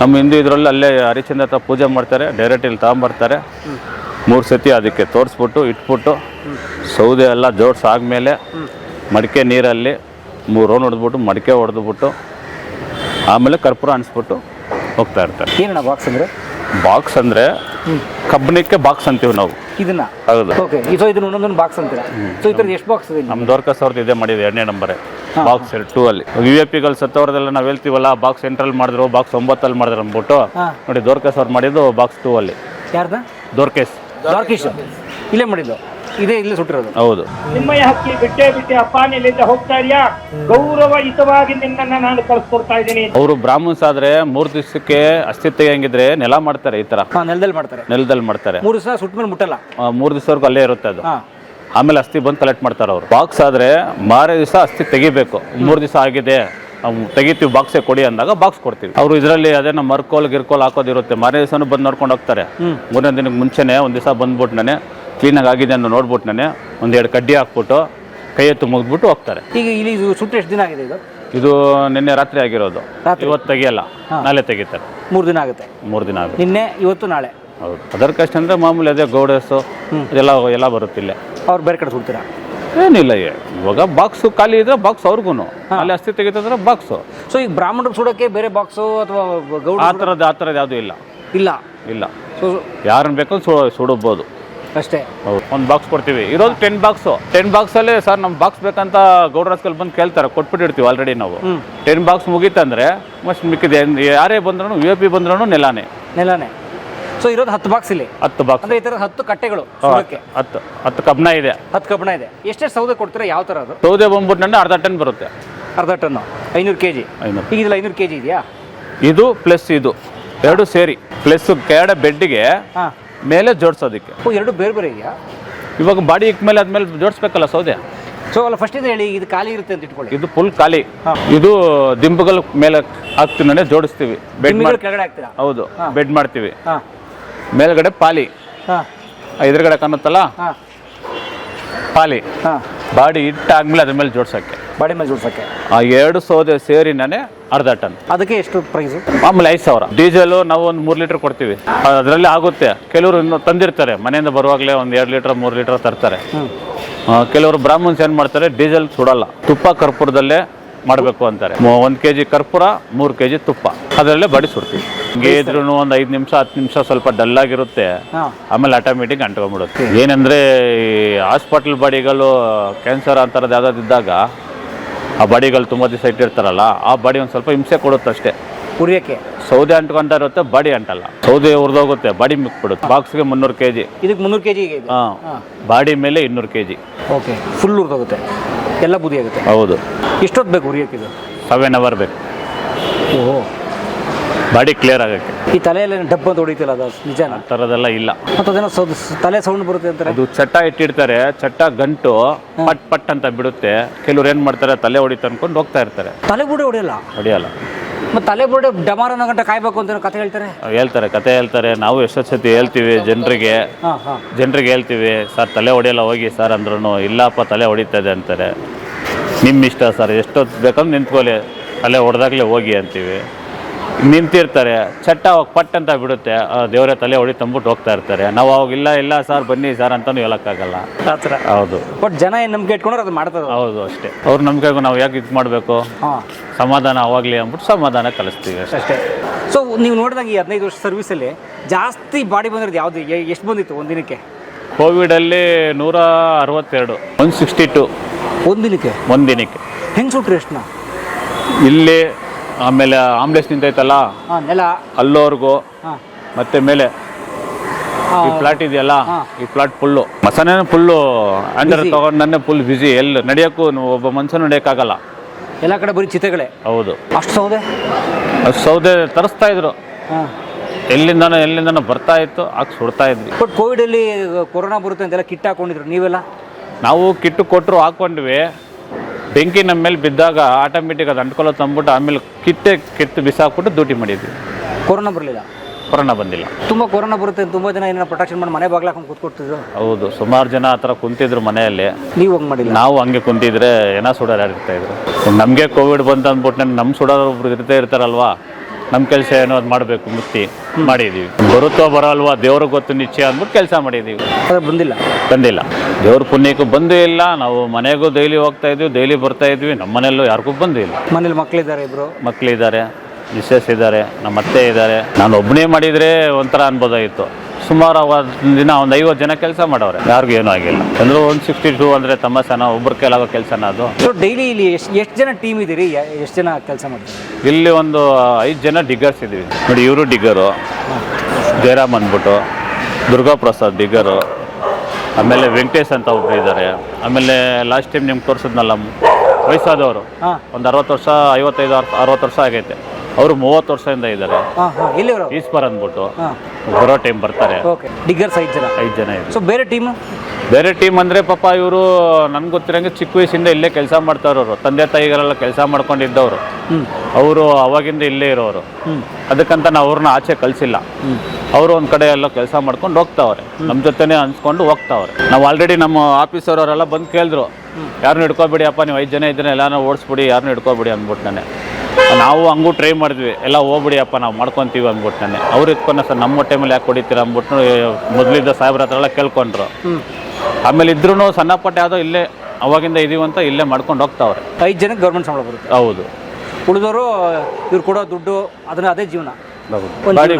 ನಮ್ಮ ಹಿಂದೂ ಇದರಲ್ಲಿ ಅಲ್ಲೇ ಹರಿಚಂದ್ರ ಪೂಜೆ ಮಾಡ್ತಾರೆ ಡೈರೆಕ್ಟ್ ಇಲ್ಲಿ ತಗೊಂಬರ್ತಾರೆ ಮೂರು ಸತಿ ಅದಕ್ಕೆ ತೋರಿಸ್ಬಿಟ್ಟು, ಇಟ್ಬಿಟ್ಟು ಸೌದೆ ಎಲ್ಲ ಜೋಡಿಸಾದ್ಮೇಲೆ ಮಡಿಕೆ ನೀರಲ್ಲಿ ಮೂರು ರೌಂಡ್ ಹೊಡೆದ್ಬಿಟ್ಟು ಮಡಿಕೆ ಹೊಡೆದ್ಬಿಟ್ಟು ಆಮೇಲೆ ಕರ್ಪೂರ ಅನಿಸ್ಬಿಟ್ಟು ಹೋಗ್ತಾ ಇರ್ತಾರೆ. ಏನಣ್ಣ ಬಾಕ್ಸ್ ಅಂದರೆ? ಬಾಕ್ಸ್ ಅಂದರೆ ಕಬ್ಬಣಕ್ಕೆ ಬಾಕ್ಸ್ ಅಂತೀವಿ ನಾವು. ಇದನ್ನ? ಹೌದು. ಓಕೆ ಸೊ ಇದನ್ನ ಒಂದೊಂದೊಂದು ಬಾಕ್ಸ್ ಅಂತೀರಾ? ಸೊ ಈ ಥರದ್ದು ಎಷ್ಟು ಬಾಕ್ಸ್ ಇದೆ ನಮ್ಮ ದೋರ್ಕಸ್ ಸಾವಿರದ ಇದೇ ಮಾಡಿದೆ ಎರಡನೇ ನಂಬರೇ. ಬಾಕ್ಸ್ ಟೂ ಅಲ್ಲಿ. ಯು ಎ ಪಿಗಳು ಸತ್ತವ್ರದೆಲ್ಲ ನಾವು ಹೇಳ್ತೀವಲ್ಲ ಬಾಕ್ಸ್ ಎಂಟ್ರಲ್ಲಿ ಮಾಡಿದ್ರು ಬಾಕ್ಸ್ ಒಂಬತ್ತಲ್ಲಿ ಮಾಡಿದ್ರು ಅಂದ್ಬಿಟ್ಟು. ನೋಡಿ ದೋರ್ಕಸ್ ಅವ್ರು ಮಾಡಿದ್ದು ಬಾಕ್ಸ್ ಟೂ ಅಲ್ಲಿ. ಯಾರ್ದ? ದೋರ್ಕೇಶ್. ದೋರ್ಕೇಶ್. ಇಲ್ಲೇ ಮಾಡಿದ್ದು? ಇದೇ ಇಲ್ಲಿ ಸುಟ್ಟಿರೋದು. ಹೌದು. ನಿಮ್ಮಯ ಹಕ್ಕಿ ಬಿಟ್ಟೆ ಬಿಟ್ಟೆ ಅಪ್ಪ ನಿಲ್ಲಿಂದ ಹೋಗ್ತಾ ಇದೆಯಾ? ಗೌರವಯುತವಾಗಿ ನಿನ್ನನ್ನ ನಾನು ಕಳ್ಸ್ಕೊಡ್ತಾ ಇದ್ದೀನಿ. ಅವರು ಬ್ರಾಹ್ಮಣ್ಸ್ ಆದ್ರೆ ಮೂರು ದಿವಸಕ್ಕೆ ಅಸ್ತಿತ್ವ ಹೆಂಗಿದ್ರೆ ನೆಲ ಮಾಡ್ತಾರೆ ಈ ತರ. ಹಾಂ ನೆಲದಲ್ಲಿ ಮಾಡ್ತಾರೆ. ನೆಲದಲ್ಲಿ ಮಾಡ್ತಾರೆ. ಮೂರು ದಿವಸ ಸುಟ್ಟ ಮೇಲೆ ಮುಟ್ಟಲ್ಲ. ಆ, ಮೂರು ದಿವಸವರೆಗೂ ಅಲ್ಲೇ ಇರುತ್ತೆ ಅದು. ಹಾಂ. ಆಮೇಲೆ ಅಸ್ಥಿ ಬಂದು ಕಲೆಕ್ಟ್ ಮಾಡ್ತಾರೆ ಅವರು. ಬಾಕ್ಸ್ ಆದ್ರೆ ಮಾರೇ ದಿವಸ ಅಸ್ಥಿ ತೆಗಿಬೇಕು. ಮೂರು ದಿವಸ ಆಗಿದೆ. ನಾವು ತೆಗಿತೀವಿ ಬಾಕ್ಸೇ ಕೊಡಿ ಅಂದಾಗ ಬಾಕ್ಸ್ ಕೊಡ್ತೀವಿ. ಅವರು ಇದರಲ್ಲಿ ಅದೇನೋ ಮರ್ಕೋಲ್ ಗಿರ್ಕೋಲ್ ಹಾಕೋದಿರುತ್ತೆ. ಮಾರನೇ ದಿವಸನೂ ಬಂದು ನೋಡ್ಕೊಂಡು ಹೋಗ್ತಾರೆ. ಮೂರನೇ ದಿನಕ್ಕೆ ಮುಂಚೆನೆ ಒಂದು ದಿವಸ ಬಂದ್ಬಿಟ್ಟು ನಾನೇ ಕ್ಲೀನಾಗಿ ಆಗಿದೆ ಅನ್ನೋ ನೋಡ್ಬಿಟ್ಟು ನಾನೇ ಒಂದೆರಡು ಕಡ್ಡಿ ಹಾಕ್ಬಿಟ್ಟು ಕೈ ಎತ್ತು ಮುಗಿದ್ಬಿಟ್ಟು ಹೋಗ್ತಾರೆ. ಈಗ ಇಲ್ಲಿ ಇದು ಸುಟ್ಟು ಎಷ್ಟು ದಿನ ಆಗಿದೆ ಇದು? ಇದು ನಿನ್ನೆ ರಾತ್ರಿ ಆಗಿರೋದು. ರಾತ್ರಿ? ಇವತ್ತು ತೆಗಿಯಲ್ಲ ನಾಳೆ ತೆಗಿತಾರೆ. ಮೂರು ದಿನ ಆಗುತ್ತೆ? ಮೂರು ದಿನ ಆಗುತ್ತೆ. ನಿನ್ನೆ ಇವತ್ತು ನಾಳೆ? ಹೌದು. ಅದರ ಕಷ್ಟ ಅಂದರೆ ಮಾಮೂಲಿ ಅದೇ ಗೌಡಸು ಇದೆಲ್ಲ ಎಲ್ಲ ಬರುತ್ತಿಲ್ಲ ಅವ್ರು ಬೇರೆ ಕಡೆ ಸುಡ್ತೀರಾ? ಏನಿಲ್ಲ ಏ- ಇವಾಗ ಬಾಕ್ಸು ಖಾಲಿ ಇದ್ರೆ ಬಾಕ್ಸ್ ಅವ್ರಿಗೂ ಅಲ್ಲಿ ಅಸ್ತಿ ತೆಗಿತಂದ್ರೆ ಬಾಕ್ಸು ಸೊ ಈಗ ಬ್ರಾಹ್ಮಣರು ಸುಡೋಕ್ಕೆ ಬೇರೆ ಬಾಕ್ಸು ಅಥವಾ ಗೌಡ ಆ ಥರದ್ದು ಆ ಥರದ್ದು ಯಾವುದೂ ಇಲ್ಲ. ಇಲ್ಲ. ಇಲ್ಲ. ಸೊ ಯಾರನ್ನ ಬೇಕಾದ್ರೂ ಸುಡಬಹುದು ಅಷ್ಟೇ. ಒಂದು ಬಾಕ್ಸ್ ಕೊಡ್ತೀವಿ. ಇರೋದು ಟೆನ್ ಬಾಕ್ಸ್ ಟೆನ್ ಬಾಕ್ಸಲ್ಲಿ ಸರ್ ನಮ್ಮ ಬಾಕ್ಸ್ ಬೇಕಂತ ಗೌಡ್ರಸ್ಕಲ್ ಬಂದು ಕೇಳ್ತಾರೆ. ಕೊಟ್ಬಿಟ್ಟಿರ್ತೀವಿ ಆಲ್ರೆಡಿ ನಾವು. ಟೆನ್ ಬಾಕ್ಸ್ ಮುಗೀತಂದ್ರೆ ಮಸ್ಟ್ ಮಿಕ್ಕಿದೆ. ಯಾರೇ ಬಂದ್ರು ಯು ಪಿ ಬಂದ್ರು ನೆಲಾನೆ. ನೆಲಾನೆ. ಸೊ ಇರೋದು ಹತ್ತು ಬಾಕ್ಸ್ ಇಲ್ಲಿ. ಹತ್ತು ಬಾಕ್ಸ್ ಅಂದ್ರೆ ಈ ತರ ಹತ್ತು ಕಟ್ಟೆಗಳು ಹತ್ತು ಹತ್ತು ಕಬ್ಣ ಇದೆ. ಹತ್ತು ಕಬ್ಣ ಇದೆ. ಎಷ್ಟೆಷ್ಟು ಸೌದೆ ಕೊಡ್ತೀರಾ? ಯಾವ ತರ ಅದು? ಸೌದೆ ಬಂದ್ಬಿಟ್ಟು ಅರ್ಧ ಟನ್ ಬರುತ್ತೆ. ಅರ್ಧ ಟನ್ ಐನೂರು ಕೆ ಜಿ. ಈಗ ಇಲ್ಲ ಐನೂರು ಕೆ ಜಿ ಇದೆಯಾ? ಇದು ಪ್ಲಸ್ ಇದು. ಎರಡು ಸೇರಿ. ಪ್ಲಸ್ ಕೆರಡ ಬೆಡ್ಗೆ ಹಾಂ. ಮೇಲೆ ಜೋಡಿಸೋದಕ್ಕೆ. ಓ ಎರಡು ಬೇರೆ ಬೇರೆ ಇದೆಯಾ? ಇವಾಗ ಬಾಡಿ ಇಕ್ಕ ಮೇಲೆ ಆದ್ಮೇಲೆ ಜೋಡಿಸ್ಬೇಕಲ್ಲ ಸೌದೆ? ಸೊ ಅಲ್ಲ ಫಸ್ಟ್ ಇದು ಹೇಳಿ ಇದು ಖಾಲಿ ಇರುತ್ತೆ ಅಂತ ಇಟ್ಕೊಳ್ಳಿ. ಇದು ಫುಲ್ ಖಾಲಿ. ಇದು ದಿಂಬುಗಳ ಮೇಲೆ ಹಾಕ್ತೀನಿ ಜೋಡಿಸ್ತೀವಿ. ಬೆಡ್ ಮಾಡಿ ಕೆಳಗಡೆ ಹಾಕ್ತೀರಾ? ಹೌದು. ಬೆಡ್ ಮಾಡ್ತೀವಿ. ಹಾಂ. ಮೇಲ್ಗಡೆ ಪಾಲಿ. ಹಾಂ. ಎದುರುಗಡೆ ಕಾಣುತ್ತಲ್ಲ? ಹಾಂ. ಪಾಲಿ. ಹಾಂ. ಬಾಡಿ ಇಟ್ಟಾದ್ಮೇಲೆ ಅದ್ರ ಮೇಲೆ ಜೋಡ್ಸಕ್ಕೆ. ಬಾಡಿ ಮೇಲೆ ಜೋಡ್ಸೋಕ್ಕೆ. ಆ ಎರಡು ಸೌದೆ ಸೇರಿನೇ ಅರ್ಧ ಟನ್. ಅದಕ್ಕೆ ಎಷ್ಟು ಪ್ರೈಸ್ ಮಾಮೂಲಿ ಐದು ಸಾವಿರ. ಡೀಸೆಲು ನಾವು ಒಂದು ಮೂರು ಲೀಟರ್ ಕೊಡ್ತೀವಿ. ಅದರಲ್ಲಿ ಆಗುತ್ತೆ. ಕೆಲವರು ಇನ್ನು ತಂದಿರ್ತಾರೆ. ಮನೆಯಿಂದ ಬರುವಾಗಲೇ ಒಂದು ಎರಡು ಲೀಟರ್ ಮೂರು ಲೀಟರ್ ತರ್ತಾರೆ. ಕೆಲವರು ಬ್ರಾಹ್ಮಣ್ಸ್ ಏನು ಮಾಡ್ತಾರೆ? ಡೀಸೆಲ್ ಸುಡಲ್ಲ. ತುಪ್ಪ ಕರ್ಪೂರದಲ್ಲೇ ಮಾಡಬೇಕು ಅಂತಾರೆ. ಒಂದು ಕೆ ಜಿ ಕರ್ಪೂರ ಮೂರು ಕೆ ಜಿ ತುಪ್ಪ. ಅದರಲ್ಲೇ ಬಡಿ ಸುಡ್ತೀವಿ. ಹಿಂಗೆ ಇದ್ರೂ ಒಂದು ಐದು ನಿಮಿಷ ಹತ್ತು ನಿಮಿಷ ಸ್ವಲ್ಪ ಡಲ್ ಆಗಿರುತ್ತೆ. ಆಮೇಲೆ ಆಟೋಮೆಟಿಕ್ ಅಂಟ್ಕೊಂಡ್ಬಿಡುತ್ತೆ. ಏನಂದರೆ ಈ ಹಾಸ್ಪಿಟಲ್ ಬಾಡಿಗಳು ಕ್ಯಾನ್ಸರ್ ಥರದ್ದು ಯಾವ್ದಾದ್ರು ಇದ್ದಾಗ ಆ ಬಾಡಿಗಳು ತುಂಬ ದಿವಸ ಇಟ್ಟಿರ್ತಾರಲ್ಲ ಆ ಬಾಡಿ ಒಂದು ಸ್ವಲ್ಪ ಹಿಂಸೆ ಕೊಡುತ್ತೆ ಅಷ್ಟೇ ಕುರಿಯಕ್ಕೆ ಸೌದೆ ಅಂಟ್ಕೊಂತ ಇರುತ್ತೆ ಬಾಡಿ ಅಂಟಲ್ಲ ಸೌದೆ ಉರಿದೋಗುತ್ತೆ ಬಾಡಿ ಮಿಕ್ಬಿಡುತ್ತೆ ಬಾಕ್ಸ್ಗೆ ಮುನ್ನೂರು ಕೆ ಜಿ ಇದಕ್ಕೆ ಮುನ್ನೂರು ಕೆ ಜಿ ಹಾಂ ಬಾಡಿ ಮೇಲೆ ಇನ್ನೂರು ಕೆ ಜಿ ಓಕೆ ಫುಲ್ ಹುರಿದೋಗುತ್ತೆ ಎಲ್ಲ ಬುದಿ ಆಗುತ್ತೆ ಹೌದು. ಇಷ್ಟೊತ್ತು ಬೇಕು ಉರಿಯೋಕೆ ಇದು? ಸೆವೆನ್ ಅವರ್ ಬೇಕು. ಓಹೋ. ಬಾಡಿ ಕ್ಲಿಯರ್ ಆಗೋಕ್ಕೆ. ಈ ತಲೆಯಲ್ಲಿ ಡಬ್ಬ ಅಂತ ಹೊಡಿತಿಲ್ಲ ಅದು? ನಿಜ ಆ ಥರದ್ದೆಲ್ಲ ಇಲ್ಲ. ಮತ್ತು ಅದೇನೋ ಸೌದ್ ತಲೆ ಸೌಂಡ್ ಬರುತ್ತೆ ಅಂತಾರೆ? ಅದು ಚಟ್ಟ ಇಟ್ಟಿರ್ತಾರೆ ಚಟ್ಟ ಗಂಟು ಪಟ್ ಪಟ್ ಅಂತ ಬಿಡುತ್ತೆ. ಕೆಲವ್ರು ಏನು ಮಾಡ್ತಾರೆ ತಲೆ ಹೊಡಿತ ಅನ್ಕೊಂಡು ಹೋಗ್ತಾ ಇರ್ತಾರೆ. ತಲೆ ಬುಡೆ ಹೊಡೆಯಲ್ಲ? ಹೊಡೆಯಲ್ಲ. ಮತ್ತು ತಲೆ ಬುಡೆ ಡಮಾರ ಅನ್ನೋ ಗಂಟೆ ಕಾಯ್ಬೇಕು ಅಂತ ಏನೋ ಕತೆ ಹೇಳ್ತಾರೆ? ಹೇಳ್ತಾರೆ ಕತೆ ಹೇಳ್ತಾರೆ. ನಾವು ಎಷ್ಟೋ ಸತಿ ಹೇಳ್ತೀವಿ ಜನರಿಗೆ. ಹಾಂ ಹಾಂ. ಜನರಿಗೆ ಹೇಳ್ತೀವಿ ಸರ್ ತಲೆ ಹೊಡೆಯಲ್ಲ ಹೋಗಿ ಸರ್ ಅಂದ್ರೂ ಇಲ್ಲಪ್ಪ ತಲೆ ಹೊಡಿತದೆ ಅಂತಾರೆ. ನಿಮ್ಮ ಇಷ್ಟ ಸರ್ ಎಷ್ಟೊತ್ತು ಬೇಕಂದ್ರೆ ನಿಂತ್ಕೊಳ್ಳಿ. ತಲೆ ಹೊಡೆದಾಗಲೇ ಹೋಗಿ ಅಂತೀವಿ. ನಿಂತಿರ್ತಾರೆ. ಚಟ್ಟ ಅವಾಗ ಪಟ್ ಅಂತ ಬಿಡುತ್ತೆ. ದೇವರೇ ತಲೆ ಹೊಡಿ ತಂಬಿಟ್ಟು ಹೋಗ್ತಾ ಇರ್ತಾರೆ. ನಾವು ಅವಾಗ ಇಲ್ಲ ಇಲ್ಲ ಸರ್ ಬನ್ನಿ ಸರ್ ಅಂತಲೂ ಹೇಳೋಕ್ಕಾಗಲ್ಲ. ಆ ಥರ ಹೌದು. ಬಟ್ ಜನ ಏನು ನಂಬಿಕೆ ಇಟ್ಕೊಂಡ್ರೆ ಅದು ಮಾಡ್ತಾರೆ ಹೌದು ಅಷ್ಟೇ. ಅವ್ರ ನಂಬಿಕೆಗೂ ನಾವು ಯಾಕೆ ಇದು ಮಾಡಬೇಕು? ಹಾಂ. ಸಮಾಧಾನ ಅವಾಗಲಿ ಅಂದ್ಬಿಟ್ಟು ಸಮಾಧಾನ ಕಲಿಸ್ತೀವಿ ಅಷ್ಟೇ. ಅಷ್ಟೇ. ಸೊ ನೀವು ನೋಡಿದಾಗ ಈ ಹದಿನೈದು ವರ್ಷ ಸರ್ವಿಸಲ್ಲಿ ಜಾಸ್ತಿ ಬಾಡಿ ಬಂದಿರೋದು ಯಾವುದು? ಎಷ್ಟು ಬಂದಿತ್ತು ಒಂದಿನಕ್ಕೆ ದಿನಕ್ಕೆ? ಕೋವಿಡಲ್ಲಿ ನೂರ ಅರವತ್ತೆರಡು ಒನ್ ಸಿಕ್ಸ್ಟಿ ಟು ಒಂದಿನಕ್ಕೆ ದಿನಕ್ಕೆ? ಒಂದು ದಿನಕ್ಕೆ. ಹೆಂಗೆ ಸುಟ್ರಿ ಎಷ್ಟನ್ನ? ಇಲ್ಲಿ ಆಮೇಲೆ ಆಂಬ್ಲೆನ್ಸ್ ನಿಂತೈತಲ್ಲ? ಅಲ್ಲೋರ್ಗೂ ನೆಲ. ಅಲ್ಲೋರ್ಗು ಹಾಂ. ಮತ್ತೆ ಮೇಲೆ. ಈ ಫ್ಲಾಟ್ ಇದೆಯಲ್ಲ? ಈ ಫ್ಲಾಟ್ ಫುಲ್ಲು ಮಸಾನೆ ಫುಲ್ಲು ಅಂಡರ್ ತಗೊಂಡೇ ಫುಲ್ ಬಿಸಿ ಎಲ್ಲಿ ನಡೆಯೋಕ್ಕೂ ಒಬ್ಬ ಮನುಷ್ಯ ನಡೆಯೋಕ್ಕಾಗಲ್ಲ. ಎಲ್ಲ ಕಡೆ ಬರೀ ಚಿತೆಗಳೇ? ಹೌದು. ಅಷ್ಟು ಸೌದೆ? ಅಷ್ಟು ಸೌದೆ ತರಿಸ್ತಾ ಇದ್ರು. ಹಾಂ. ಎಲ್ಲಿಂದನೋ ಎಲ್ಲಿಂದನೋ ಬರ್ತಾ ಇತ್ತು ಆಗ ಸುಡ್ತಾ ಇದ್ವಿ. ಬಟ್ ಕೋವಿಡಲ್ಲಿ ಕೊರೋನಾ ಬರುತ್ತೆ ಅಂತೆಲ್ಲ ಕಿಟ್ ಹಾಕೊಂಡಿದ್ರು. ನೀವೆಲ್ಲ? ನಾವು ಕಿಟ್ಟು ಕೊಟ್ಟರು ಹಾಕೊಂಡ್ವಿ. ಬೆಂಕಿ ನಮ್ಮ ಮೇಲೆ ಬಿದ್ದಾಗ ಆಟೋಮೆಟಿಕ್ ಅದು ಅಂಟ್ಕೊಳ್ಳೋ ತಂದ್ಬಿಟ್ಟು ಆಮೇಲೆ ಕಿತ್ತೆ ಕಿತ್ತು ಬಿಸಾಕ್ಬಿಟ್ಟು ಡ್ಯೂಟಿ ಮಾಡಿದ್ವಿ. ಕೊರೋನಾ ಬರಲಿಲ್ಲ? ಕೊರೋನಾ ಬಂದಿಲ್ಲ. ತುಂಬ ಕೊರೋನಾ ಬರುತ್ತೆ ತುಂಬ ಜನ ಏನೋ ಪ್ರೊಟೆಕ್ಷನ್ ಮಾಡಿ ಮನೆ ಬಾಗ್ಲಾಕೊಂಡು ಕೂತ್ಕೊಡ್ತಿದ್ರು? ಹೌದು ಸುಮಾರು ಜನ ಆ ಥರ ಕುಂತಿದ್ರು ಮನೆಯಲ್ಲಿ. ನೀವು ಹಂಗೆ ಮಾಡಿಲ್ಲ? ನಾವು ಹಂಗೆ ಕುಂತಿದ್ರೆ ಏನೋ ಸುಡೋರು ಯಾರು ಇರ್ತಾ ಇದ್ರು? ನಮಗೆ ಕೋವಿಡ್ ಬಂತ ಅಂದ್ಬಿಟ್ಟು ನಮ್ಮ ಸುಡೋರು ಒಬ್ರು ಇರ್ತಾ ಇರ್ತಾರಲ್ವಾ? ನಮ್ಮ ಕೆಲಸ ಏನೋ ಅದು ಮಾಡಬೇಕು ಮುಕ್ತಿ ಮಾಡಿದ್ದೀವಿ ಬರುತ್ತೋ ಬರಲ್ವಾ ದೇವ್ರಿಗೆ ಗೊತ್ತು ನಿಶ್ಚಯ ಅಂದ್ಬಿಟ್ಟು ಕೆಲಸ ಮಾಡಿದ್ದೀವಿ ಅದು ಬಂದಿಲ್ಲ. ಬಂದಿಲ್ಲ. ದೇವ್ರ ಪುಣ್ಯಕ್ಕೂ ಬಂದೂ ಇಲ್ಲ ನಾವು ಮನೆಗೂ ಡೈಲಿ ಹೋಗ್ತಾ ಇದ್ವಿ ಡೈಲಿ ಬರ್ತಾ ಇದ್ವಿ ನಮ್ಮ ಮನೆಯಲ್ಲೂ ಯಾರಿಗೂ ಬಂದೂ ಇಲ್ಲ. ಮನೇಲಿ ಮಕ್ಕಳಿದ್ದಾರೆ ಇಬ್ರು? ಮಕ್ಕಳಿದ್ದಾರೆ ಮಿಸ್ಸಸ್ ಇದ್ದಾರೆ ನಮ್ಮ ಅತ್ತೆ ಇದ್ದಾರೆ. ನಾನು ಒಬ್ಬನೇ ಮಾಡಿದರೆ ಒಂಥರ ಅನ್ಬೋದಾಗಿತ್ತು ಸುಮಾರು ದಿನ ಒಂದು ಐವತ್ತು ಜನ ಕೆಲಸ ಮಾಡವ್ರೆ. ಯಾರಿಗೂ ಏನೂ ಆಗಿಲ್ಲ. ಅಂದ್ರೆ ಒಂದು ಸಿಕ್ಸ್ಟಿ ಟೂ ಅಂದರೆ ತಮ್ಮಸನ ಒಬ್ಬರ ಕೈಲಾಗೋ ಕೆಲಸನ ಅದು. ಸೊ ಡೈಲಿ ಇಲ್ಲಿ ಎಷ್ಟು ಎಷ್ಟು ಜನ ಟೀಮ್ ಇದ್ದೀರಿ? ಎಷ್ಟು ಜನ ಕೆಲಸ ಮಾಡ್ತೀರಿ? ಇಲ್ಲಿ ಒಂದು ಐದು ಜನ ಡಿಗ್ಗರ್ಸ್ ಇದ್ದೀವಿ. ನೋಡಿ ಇವರು ಡಿಗ್ಗರು ಜಯರಾಮ್ ಅಂದ್ಬಿಟ್ಟು ದುರ್ಗಾ ಪ್ರಸಾದ್ ಡಿಗ್ಗರು ಆಮೇಲೆ ವೆಂಕಟೇಶ್ ಅಂತ ಒಬ್ರು ಇದ್ದಾರೆ ಆಮೇಲೆ ಲಾಸ್ಟ್ ಟೈಮ್ ನಿಮ್ಗೆ ತೋರಿಸಿದ್ನಲ್ಲ ವಯಸ್ಸಾದವರು. ಹಾಂ. ಒಂದು ಅರವತ್ತು ವರ್ಷ ಐವತ್ತೈದು ಅರ್- ಅರವತ್ತು ವರ್ಷ ಆಗೈತೆ. ಅವರು ಮೂವತ್ತು ವರ್ಷದಿಂದ ಇದ್ದಾರೆ. ಹಾ ಹಾ ಎಲ್ಲಿವರು ಈಸ್ಪರ್ ಅಂದ್ಬಿಟ್ಟು ಹಾಂ. ಬರೋ ಟೈಮ್ ಬರ್ತಾರೆ. ಓಕೆ ಡಿಗ್ಗರ್ಸ್ ಐದು ಜನ? ಐದು ಜನ ಇದೆ ಸೊ ಬೇರೆ ಟೀಮು ಬೇರೆ ಟೀಮ್ ಅಂದರೆ ಪಾಪ ಇವರು ನನ್ಗೆ ಗೊತ್ತಿರಂಗೆ ಚಿಕ್ಕ ವಯಸ್ಸಿಂದ ಇಲ್ಲೇ ಕೆಲಸ ಮಾಡ್ತಾರವರು ತಂದೆ ತಾಯಿಗಳೆಲ್ಲ ಕೆಲಸ ಮಾಡ್ಕೊಂಡಿದ್ದವರು. ಅವರು ಅವಾಗಿಂದ ಇಲ್ಲೇ ಇರೋರು. ಅದಕ್ಕಂತ ನಾವು ಅವ್ರನ್ನ ಆಚೆ ಕಳಿಸಿಲ್ಲ. ಅವರು ಒಂದು ಕಡೆ ಎಲ್ಲ ಕೆಲಸ ಮಾಡ್ಕೊಂಡು ಹೋಗ್ತಾವ್ರೆ. ನಮ್ಮ ಜೊತೆನೇ ಅನ್ಸ್ಕೊಂಡು ಹೋಗ್ತಾವ್ರೆ. ನಾವು ಆಲ್ರೆಡಿ ನಮ್ಮ ಆಫೀಸರ್ ಅವರೆಲ್ಲ ಬಂದು ಕೇಳಿದ್ರು. ಯಾರನ್ನೂ ಹಿಡ್ಕೊಬಿಡಿ ಅಪ್ಪ ನೀವು ಐದು ಜನ ಇದ್ರೆ ಎಲ್ಲಾನು ಓಡಿಸ್ಬಿಡಿ ಯಾರನ್ನೂ ಹಿಡ್ಕೊಬಿಡಿ ಅಂದ್ಬಿಟ್ಟು ನಾನೇ. ನಾವು ಹಂಗೂ ಟ್ರೈ ಮಾಡಿದ್ವಿ ಎಲ್ಲ ಹೋಗ್ಬಿಡಿ ಅಪ್ಪ ನಾವು ಮಾಡ್ಕೊತೀವಿ ಅಂದ್ಬಿಟ್ಟು ನಾನೇ. ಅವ್ರು ಇಟ್ಕೊಂಡ ಸರ್ ನಮ್ಮ ಟೈಮಲ್ಲಿ ಯಾಕೆ ಹೊಡಿತೀರ ಅಂದ್ಬಿಟ್ಟು ಮೊದಲಿದ್ದ ಸಾಹೇಬ್ರ ಹತ್ರ ಎಲ್ಲ ಕೇಳ್ಕೊಂಡ್ರು. ಆಮೇಲೆ ಇದ್ರೂ ಸಣ್ಣ ಪಟ್ಟ ಯಾವುದೋ ಇಲ್ಲೇ ಅವಾಗಿಂದ ಇದೀವಂತ ಇಲ್ಲೇ ಮಾಡ್ಕೊಂಡು ಹೋಗ್ತಾವ್ರೆ. ಐದು ಜನಕ್ಕೆ ಗೌರ್ಮೆಂಟ್ ಸಂಬಳ ಬರುತ್ತೆ. ಹೌದು. ಉಳಿದವರು ಇವ್ರು ಕೊಡೋ ದುಡ್ಡು ಅದನ್ನ ಅದೇ ಜೀವನ.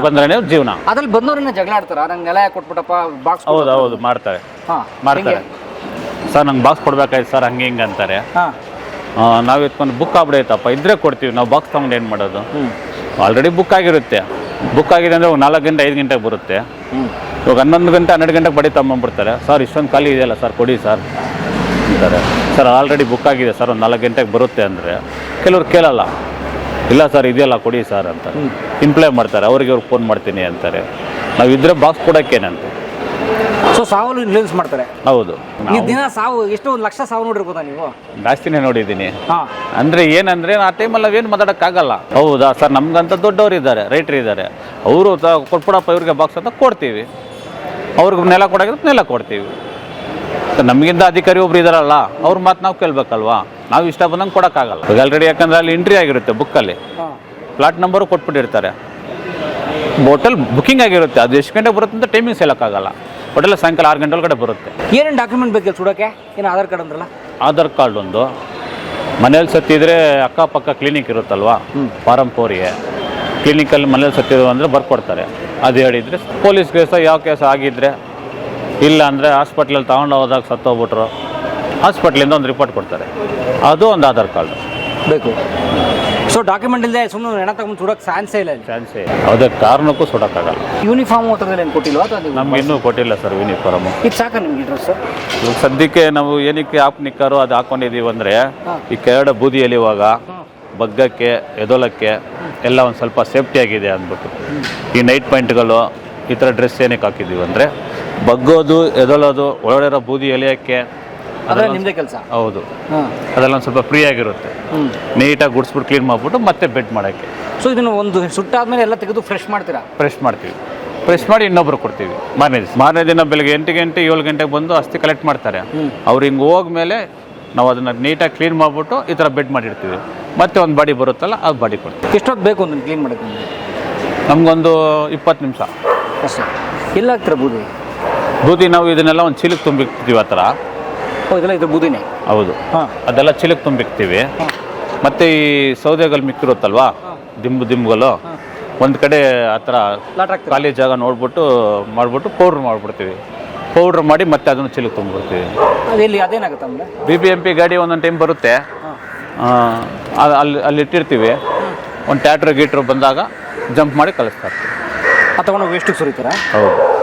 ಬಂದ್ರೆ ಜೀವನ. ಅದ್ರಲ್ಲಿ ಬಂದವ್ರನ್ನ ಜಗಳ ಆಡ್ತಾರ ನಂಗೆ ಎಲ್ಲ ಕೊಟ್ಬಿಟ್ಟಪ್ಪ ಬಾಕ್ಸ್ ಹೌದು ಹೌದು ಮಾಡ್ತಾರೆ. ಹಾಂ ಮಾಡ್ತಾರೆ. ಸರ್ ನಂಗೆ ಬಾಕ್ಸ್ ಕೊಡ್ಬೇಕಾಯ್ತು ಸರ್ ಹಂಗೆ ಹಿಂಗೆ ಅಂತಾರೆ. ಹಾಂ. ನಾವು ಎತ್ಕೊಂಡು ಬುಕ್ ಆಗ್ಬಿಡೈತಪ್ಪ ಇದ್ರೆ ಕೊಡ್ತೀವಿ ನಾವು ಬಾಕ್ಸ್ ತೊಗೊಂಡು ಏನು ಮಾಡೋದು? ಆಲ್ರೆಡಿ ಬುಕ್ ಆಗಿರುತ್ತೆ. ಬುಕ್ ಆಗಿದೆ ಅಂದರೆ ನಾಲ್ಕು ಗಂಟೆ ಐದು ಗಂಟೆಗೆ ಬರುತ್ತೆ. ಇವಾಗ ಹನ್ನೊಂದು ಗಂಟೆ ಹನ್ನೆರಡು ಗಂಟೆಗೆ ಬಡಿ ತಗೊಂಬಂದ್ಬಿಡ್ತಾರೆ. ಸರ್ ಇಷ್ಟೊಂದು ಖಾಲಿ ಇದೆಯಲ್ಲ ಸರ್ ಕೊಡಿ ಸರ್ ಅಂತಾರೆ. ಸರ್ ಆಲ್ರೆಡಿ ಬುಕ್ ಆಗಿದೆ ಸರ್ ಒಂದು ನಾಲ್ಕು ಗಂಟೆಗೆ ಬರುತ್ತೆ ಅಂದರೆ ಕೆಲವ್ರು ಕೇಳಲ್ಲ. ಇಲ್ಲ ಸರ್ ಇದೆಯಲ್ಲ ಕೊಡಿ ಸರ್ ಅಂತ ಇಂಪ್ಲೈ ಮಾಡ್ತಾರೆ ಅವ್ರಿಗೆ ಅವ್ರಿಗೆ ಫೋನ್ ಮಾಡ್ತೀನಿ ಅಂತಾರೆ. ನಾವು ಇದ್ರೆ ಬಾಕ್ಸ್ ಕೊಡೋಕ್ಕೇನಂತೆ. ಸೊ ಸಾವಲ್ಲಿ ಇನ್ಫ್ಲೂಯೆನ್ಸ್ ಮಾಡ್ತಾರೆ. ಹೌದು. ಈ ದಿನ ಸಾವು ಎಷ್ಟು ಒಂದು ಲಕ್ಷ ಸಾವು ನೋಡಿರ್ಬೋದಾ ನೀವು? ಜಾಸ್ತಿನೇ ನೋಡಿದ್ದೀನಿ. ಹಾಂ. ಅಂದ್ರೆ ಏನಂದ್ರೆ ಆ ಟೈಮಲ್ಲಿ ನಾವೇನು ಮಾತಾಡೋಕ್ಕಾಗಲ್ಲ. ಹೌದಾ ಸರ್ ನಮಗಂತ ದೊಡ್ಡವರು ಇದ್ದಾರೆ ರೈಟರ್ ಇದ್ದಾರೆ. ಅವರು ಕೊಟ್ಬಿಡಪ್ಪ ಇವ್ರಿಗೆ ಬಾಕ್ಸ್ ಅಂತ ಕೊಡ್ತೀವಿ. ಅವ್ರಿಗೆ ನೆಲ ಕೊಡೋಕೆ ನೆಲ ಕೊಡ್ತೀವಿ. ಮತ್ತೆ ನಮಗಿಂತ ಅಧಿಕಾರಿ ಒಬ್ರು ಇದಾರಲ್ಲ ಅವ್ರ ಮಾತು ನಾವು ಕೇಳ್ಬೇಕಲ್ವಾ? ನಾವು ಇಷ್ಟ ಬಂದಂಗೆ ಕೊಡೋಕ್ಕಾಗಲ್ಲ. ಈಗ ಆಲ್ರೆಡಿ ಯಾಕಂದ್ರೆ ಅಲ್ಲಿ ಎಂಟ್ರಿ ಆಗಿರುತ್ತೆ ಬುಕ್ಕಲ್ಲಿ ಹಾಂ. ಪ್ಲಾಟ್ ನಂಬರು ಕೊಟ್ಬಿಟ್ಟಿರ್ತಾರೆ. ಹೋಟೆಲ್ ಬುಕಿಂಗ್ ಆಗಿರುತ್ತೆ ಅದು ಎಷ್ಟು ಗಂಟೆಗೆ ಬರುತ್ತೆ ಅಂತ ಟೈಮಿಂಗ್ಸ್ ಹೇಳೋಕ್ಕಾಗಲ್ಲ. ಹೋಟೆಲ್ ಸಾಯಂಕಾಲ ಆರು ಗಂಟೆ ಒಳಗಡೆ ಬರುತ್ತೆ. ಏನೇನು ಡಾಕ್ಯುಮೆಂಟ್ ಬೇಕು ಸುಡೋಕೆ? ಏನು ಆಧಾರ್ ಕಾರ್ಡ್ ಅಂದ್ರಲ್ಲ? ಆಧಾರ್ ಕಾರ್ಡ್ ಒಂದು. ಮನೇಲಿ ಸತ್ತಿದ್ರೆ ಅಕ್ಕಪಕ್ಕ ಕ್ಲಿನಿಕ್ ಇರುತ್ತಲ್ವಾ? ಫಾರಂ ಫೋರಿಗೆ. ಕ್ಲಿನಿಕಲ್ಲಿ ಮನೇಲಿ ಸತ್ತಿದ್ರು ಅಂದರೆ ಬರ್ಕೊಡ್ತಾರೆ. ಅದು ಹೇಳಿದರೆ ಪೊಲೀಸ್ ಕೇಸ ಯಾವ ಕೇಸ ಆಗಿದ್ರೆ ಇಲ್ಲ ಅಂದರೆ ಹಾಸ್ಪಿಟ್ಲಲ್ಲಿ ತಗೊಂಡು ಹೋದಾಗ ಸತ್ತೋಗ್ಬಿಟ್ರು ಹಾಸ್ಪಿಟ್ಲಿಂದ ಒಂದು ರಿಪೋರ್ಟ್ ಕೊಡ್ತಾರೆ. ಅದು ಒಂದು ಆಧಾರ್ ಕಾರ್ಡ್ ಬೇಕು. ಸೊ ಡಾಕ್ಯುಮೆಂಟ್ ಇಲ್ಲದೆ ಸುಮ್ಮನೆ ಹೆಣ ತಗೊಂಡು ಸುಡಕ್ ಚಾನ್ಸೇ ಇಲ್ಲ ಇಲ್ಲಿ. ಚಾನ್ಸೇ ಯಾವುದೇ ಕಾರಣಕ್ಕೂ ಸುಡೋಕ್ಕಾಗಲ್ಲ. ಯೂನಿಫಾರ್ಮ್ ಹತ್ರದಲ್ಲಿ ಏನು ಕೊಟ್ಟಿಲ್ವಾ ಅಥವಾ ನೀವು ನಮ್ಗೆ ಇನ್ನೂ ಕೊಟ್ಟಿಲ್ಲ ಸರ್ ಯೂನಿಫಾರ್ಮು ಇದು ಸಾಕ ನಿಮಗೆ ಡ್ರೆಸ್ ಇವಾಗ ಸದ್ಯಕ್ಕೆ ನಾವು ಏನಕ್ಕೆ ಆಪ್ ನಿಕ್ಕಾರೋ ಅದು ಹಾಕೊಂಡಿದೀವಿ ಅಂದರೆ ಈ ಕೆರಡ ಬೂದಿ ಇವಾಗ ಬಗ್ಗಕ್ಕೆ ಎದೋಲಕ್ಕೆ ಎಲ್ಲ ಒಂದು ಸ್ವಲ್ಪ ಸೇಫ್ಟಿ ಆಗಿದೆ ಅಂದ್ಬಿಟ್ಟು. ಈ ನೈಟ್ ಪಾಯಿಂಟ್ಗಳು ಈ ಥರ ಡ್ರೆಸ್ ಏನಕ್ಕೆ ಹಾಕಿದ್ದೀವಿ ಅಂದರೆ ಬಗ್ಗೋದು ಎದೊಲೋದು ಒಳಗಡೆ ಇರೋ ಬೂದಿ ಎಲಿಯೋಕ್ಕೆ ಅದ್ರ ನಿಮ್ಮದೇ ಕೆಲಸ? ಹೌದು. ಅದೆಲ್ಲ ಒಂದು ಸ್ವಲ್ಪ ಫ್ರೀ ಆಗಿರುತ್ತೆ. ನೀಟಾಗಿ ಗುಡಿಸ್ಬಿಟ್ಟು ಕ್ಲೀನ್ ಮಾಡಿಬಿಟ್ಟು ಮತ್ತೆ ಬೆಡ್ ಮಾಡೋಕ್ಕೆ. ಸೊ ಇದನ್ನು ಒಂದು ಸುಟ್ಟಾದ್ಮೇಲೆ ಎಲ್ಲ ತೆಗೆದು ಫ್ರೆಶ್ ಮಾಡ್ತೀರಾ? ಫ್ರೆಶ್ ಮಾಡ್ತೀವಿ. ಫ್ರೆಶ್ ಮಾಡಿ ಇನ್ನೊಬ್ರು ಕೊಡ್ತೀವಿ. ಮಾರನೇ ದಿವಸ. ಮಾರನೇ ದಿನ ಬೆಳಗ್ಗೆ ಎಂಟು ಗಂಟೆ ಏಳು ಗಂಟೆಗೆ ಬಂದು ಅಷ್ಟೇ ಕಲೆಕ್ಟ್ ಮಾಡ್ತಾರೆ. ಅವ್ರು ಹಿಂಗೆ ಹೋಗ್ಮೇಲೆ ನಾವು ಅದನ್ನು ನೀಟಾಗಿ ಕ್ಲೀನ್ ಮಾಡಿಬಿಟ್ಟು ಈ ಥರ ಬೆಡ್ ಮಾಡಿರ್ತೀವಿ. ಮತ್ತೆ ಒಂದು ಬಾಡಿ ಬರುತ್ತಲ್ಲ ಅದು ಬಾಡಿ ಕೊಡ್ತೀವಿ. ಎಷ್ಟೊತ್ತು ಬೇಕು ಒಂದು ಕ್ಲೀನ್ ಮಾಡೋಕ್ಕೆ ನಿಮಗೆ? ನಮಗೊಂದು ಇಪ್ಪತ್ತು ನಿಮಿಷ. ಅಷ್ಟೇ. ಎಲ್ಲ ಹಾಕ್ತಾರೆ ಬೂದಿ? ಬೂದಿ ನಾವು ಇದನ್ನೆಲ್ಲ ಒಂದು ಚೀಲಕ್ಕೆ ತುಂಬಿಕ್ತೀವಿ ಆ ಥರ. ಓ ಇದೆಲ್ಲ ಇದು ಬೂದಿನೇ. ಹೌದು. ಹಾಂ. ಅದೆಲ್ಲ ಚೀಲಕ್ಕೆ ತುಂಬಿಕ್ತೀವಿ. ಮತ್ತೆ ಈ ಸೌದೆಗಳು ಮಿಕ್ಕಿರುತ್ತಲ್ವಾ? ದಿಂಬು ದಿಂಬುಗಳು. ಒಂದು ಕಡೆ ಆ ಥರ ಲಾಟ್ ಹಾಕ್ತೀರಾ ಖಾಲಿ ಜಾಗ ನೋಡ್ಬಿಟ್ಟು ಮಾಡ್ಬಿಟ್ಟು ಪೌಡ್ರ್ ಮಾಡಿಬಿಡ್ತೀವಿ. ಪೌಡ್ರ್ ಮಾಡಿ ಮತ್ತೆ ಅದನ್ನು ಚಿಲಕ್ ತುಂಬಿಡ್ತೀವಿ. ಅದು ಎಲ್ಲಿ ಅದೇನಾಗುತ್ತೆ ಆಮೇಲೆ ಬಿ ಬಿ ಎಂ ಪಿ ಗಾಡಿ ಒಂದೊಂದು ಟೈಮ್ ಬರುತ್ತೆ. ಆ, ಅಲ್- ಅಲ್ಲಿ ಅಲ್ಲಿ ಇಟ್ಟಿರ್ತೀವಿ. ಒಂದು ಟ್ಯಾಟ್ರ್ ಗೀಟ್ರ್ ಬಂದಾಗ ಜಂಪ್ ಮಾಡಿ ಕಳಿಸ್ತಾರೆ. ಆ ತಗೊಂಡೋಗಿ ತಗೊಂಡು ವೇಸ್ಟಿಗೆ ಸುರಿತೀರಾ? ಹೌದು.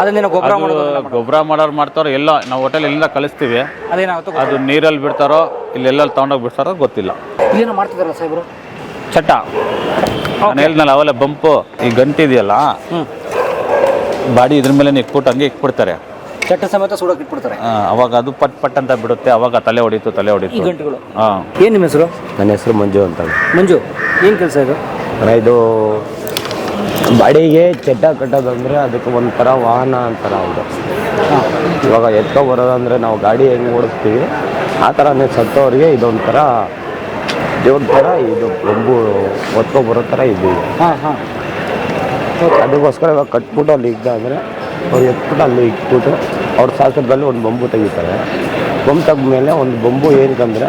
ಅದನ್ನೇನೋ ಗೊಬ್ಬರ ಮಾಡೋದು ಗೊಬ್ಬರ ಮಾಡೋರು ಮಾಡ್ತಾರೋ ಎಲ್ಲ ನಾವು ಹೋಟೆಲ್ ಎಲ್ಲ ಕಳಿಸ್ತೀವಿ. ಅದೇನಾಗುತ್ತೋ ಅದು ನೀರಲ್ಲಿ ಬಿಡ್ತಾರೋ ಇಲ್ಲೆಲ್ಲ ತಗೊಂಡೋಗಿ ಬಿಡ್ತಾರೋ ಗೊತ್ತಿಲ್ಲ. ಚಟ್ಟ ಮಾಡ್ತಿದಾರಲ್ಲ ಸಾಹೇಬ್ರು? ಚಟ ನಾನು ಹೇಳ್ದಲ್ಲ ಅವೆಲ್ಲ ಬಂಪು ಈ ಗಂಟೆ ಇದೆಯಲ್ಲ ಬಾಡಿ ಇದ್ರ ಮೇಲೆ ಇಕ್ಬಿಟ್ಟು ಹಂಗೆ ಇಕ್ಬಿಡ್ತಾರೆ ಚಟ್ಟ ಸಮೇತ ಸುಡೋಕೆ ಇಟ್ಬಿಡ್ತಾರೆ. ಅವಾಗ ಅದು ಪಟ್ ಪಟ್ ಅಂತ ಬಿಡುತ್ತೆ ಅವಾಗ ತಲೆ ಹೊಡಿತು ತಲೆ ಈ ಹೊಡಿತು ಗಂಟೆಗಳು. ಹಾಂ. ಏನು ನಿಮ್ಮ ಹೆಸರು? ನನ್ನ ಹೆಸರು ಮಂಜು ಅಂತ. ಮಂಜು ಏನು ಕೆಲಸ ಇದು? ಇದು ಬಾಡಿಗೆ ಚಟ್ಟ ಕಟ್ಟೋದಂದ್ರೆ ಅದಕ್ಕೆ ಒಂಥರ ವಾಹನ ಅಂತಾರ ಅವರು. ಇವಾಗ ಎತ್ಕೊ ಬರೋದಂದ್ರೆ ನಾವು ಗಾಡಿ ಹೆಂಗೆ ಓಡಿಸ್ತೀವಿ ಆ ಥರನೇ ಸತ್ತವ್ರಿಗೆ ಇದೊಂಥರ ದೇವ್ರ ಥರ ಇದು ಒಬ್ಬು ಒತ್ಕೊ ಬರೋ ಥರ ಇದು. ಅದಕ್ಕೋಸ್ಕರ ಇವಾಗ ಕಟ್ಬಿಟ್ಟು ಅಲ್ಲಿ ಇದ್ದ ಅಂದರೆ ಅವ್ರು ಎತ್ಬಿಟ್ಟು ಅಲ್ಲಿ ಇಟ್ಬಿಟ್ಟು ಅವ್ರ ಶಾಸ್ತ್ರದಲ್ಲಿ ಒಂದು ಬೊಂಬು ತೆಗಿತಾರೆ. ಬೊಂಬು ತೆಗ್ದ್ಮೇಲೆ ಒಂದು ಬೊಂಬು ಏನಕ್ಕಂದ್ರೆ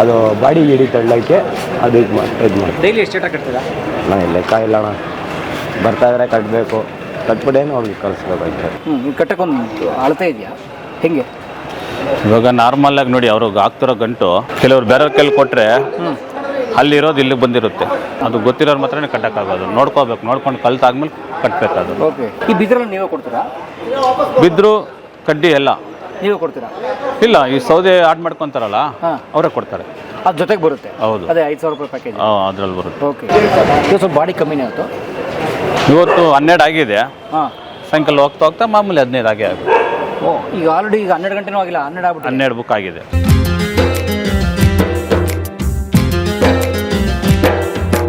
ಅದು ಬಾಡಿ ಹಿಡಿ ತಳ್ಳೋಕ್ಕೆ ಅದು ಇದು ಮಾಡಿ ಇದು ಮಾಡಿ ಡೈಲಿ ಎಷ್ಟು ಕಟ್ತೀರಾ? ನಾನು ಲೆಕ್ಕ ಇಲ್ಲ ಅಣ್ಣ. ಬರ್ತಾ ಇದ್ರೆ ಕಟ್ಟಬೇಕು. ಕಟ್ಬಿಟ್ಟೇನು ಅವ್ರಿಗೆ ಕಳಿಸ್ಬೇಕಾಯ್ತು ಹ್ಞೂ ಕಟ್ಟಕ್ಕೊಂದು ಅಳತೆ ಇದೆಯಾ? ಹೆಂಗೆ? ಇವಾಗ ನಾರ್ಮಲ್ ಆಗಿ ನೋಡಿ ಅವ್ರಿಗೆ ಆಗ್ತಿರೋ ಗಂಟು ಕೆಲವ್ರು ಬೇರೆ ಕೈಲಿ ಕೊಟ್ರೆ ಅಲ್ಲಿರೋದು ಇಲ್ಲಿಗೆ ಬಂದಿರುತ್ತೆ. ಅದು ಗೊತ್ತಿರೋರು ಮಾತ್ರನೇ ಕಟ್ಟಕ್ಕಾಗೋದು. ನೋಡ್ಕೋಬೇಕು ನೋಡ್ಕೊಂಡು ಕಲ್ತಾದ್ಮೇಲೆ ಕಟ್ಟಬೇಕು ಅದು ಓಕೆ ಈ ಬಿದ್ರಲ್ಲಿ ನೀವೇ ಕೊಡ್ತೀರಾ? ಬಿದ್ರು ಕಡ್ಡಿ ಎಲ್ಲ. ನೀವೇ ಕೊಡ್ತೀರಾ? ಇಲ್ಲ ಈ ಸೌದೆ ಆಡ್ ಮಾಡ್ಕೊಂತಾರಲ್ಲ ಹಾ. ಅವರೇ ಕೊಡ್ತಾರೆ. ಅದು ಜೊತೆಗೆ ಬರುತ್ತೆ? ಹೌದು. ಅದೇ ಐದು ಸಾವಿರ ರೂಪಾಯಿ ಪ್ಯಾಕೇಜ್ ಅದ್ರಲ್ಲಿ ಬರುತ್ತೆ. ಓಕೆ ಇದು ಸ್ವಲ್ಪ ಬಾಡಿ ಕಮ್ಮಿನೇ ಆಯಿತು. ಇವತ್ತು ಹನ್ನೆರಡು ಆಗಿದೆ. ಹಾಂ. ಸಾಯಂಕಾಲ ಹೋಗ್ತಾ ಹೋಗ್ತಾ ಮಾಮೂಲಿ ಹದಿನೈದು ಆಗೇ ಆಗುತ್ತೆ. ಓ ಈಗ ಆಲ್ರೆಡಿ ಈಗ ಹನ್ನೆರಡು ಗಂಟೆನೂ ಆಗಿಲ್ಲ ಹನ್ನೆರಡು ಆಗ್ಬಿಟ್ಟು ಹನ್ನೆರಡು ಬುಕ್ ಆಗಿದೆ.